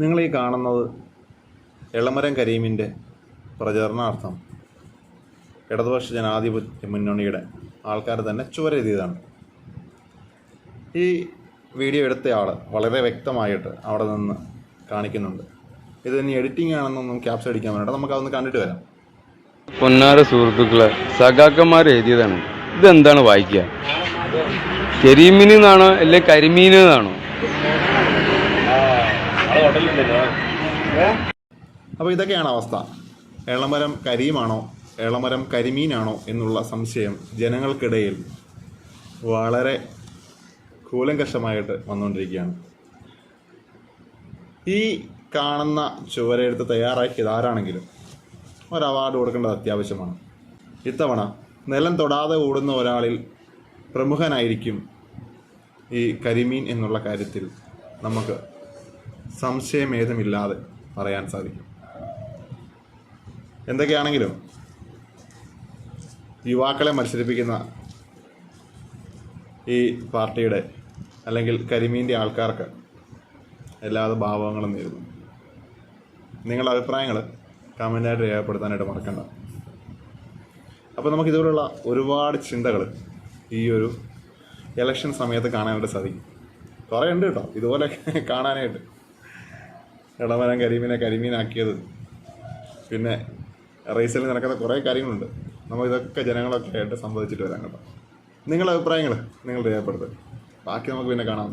നിങ്ങൾ ഈ കാണുന്നത് എളമരം കരീമിന്റെ പ്രചരണാർത്ഥം. ഇടതുപക്ഷ ജനാധിപത്യ മുന്നണിയുടെ ആൾക്കാർ തന്നെ ചുവരെഴുതിയതാണ്. ഈ വീഡിയോ എടുത്തയാൾ വളരെ വ്യക്തമായിട്ട് അവിടെ നിന്ന് കാണിക്കുന്നുണ്ട്. ഇത് ഇനി എഡിറ്റിംഗ് ആണെന്നൊന്നും ക്യാപ്സ് അടിക്കാൻ നമുക്ക് അതൊന്ന് കണ്ടിട്ട് വരാം. പൊന്നാര സുഹൃത്തുക്കളെ സഖാക്കന്മാർ എഴുതിയതാണ്. ഇതെന്താണ് വായിക്കുക? കരീമീൻ എന്നാണോ അല്ലെ കരിമീൻ എന്നാണോ അപ്പോൾ ഇതൊക്കെയാണ് അവസ്ഥ. എളമരം കരീമാണോ എളമരം കരിമീനാണോ എന്നുള്ള സംശയം ജനങ്ങൾക്കിടയിൽ വളരെ കൂലങ്കഷമായിട്ട് വന്നുകൊണ്ടിരിക്കുകയാണ്. ഈ കാണുന്ന ചുവരെടുത്ത് തയ്യാറാക്കിയത് ആരാണെങ്കിലും ഒരു അവാർഡ് കൊടുക്കേണ്ടത് അത്യാവശ്യമാണ്. ഇത്തവണ നിലം തൊടാതെ ഓടുന്ന ഒരാളിൽ പ്രമുഖനായിരിക്കും ഈ കരിമീൻ എന്നുള്ള കാര്യത്തിൽ നമുക്ക് സംശയമേതുമില്ലാതെ പറയാൻ സാധിക്കും. എന്തൊക്കെയാണെങ്കിലും യുവാക്കളെ മത്സരിപ്പിക്കുന്ന ഈ പാർട്ടിയുടെ അല്ലെങ്കിൽ കരിമീന്റെ ആൾക്കാർക്ക് എല്ലാ ഭാവങ്ങളും നേരുന്നു നിങ്ങളുടെ അഭിപ്രായങ്ങൾ കമന്റായിട്ട് രേഖപ്പെടുത്താനായിട്ട് മറക്കണ്ട. അപ്പോൾ നമുക്ക് ഇതുപോലുള്ള ഒരുപാട് ചിന്തകൾ ഈ ഒരു ഇലക്ഷൻ സമയത്ത് കാണാനായിട്ട് സാധിക്കും. കുറേ ഉണ്ട് കേട്ടോ. ഇതുപോലെ കാണാനായിട്ട്. ഇളമരം കരിമീനെ കരിമീനാക്കിയത്. പിന്നെ റേസിൽ നടക്കുന്ന കുറേ കാര്യങ്ങളുണ്ട്. നമ്മൾ ഇതൊക്കെ ജനങ്ങളൊക്കെ ആയിട്ട് സംവദിച്ചിട്ട് വരാം കേട്ടോ. നിങ്ങളുടെ അഭിപ്രായങ്ങൾ നിങ്ങൾ രേഖപ്പെടുത്തുക ബാക്കി നമുക്ക് പിന്നെ കാണാം.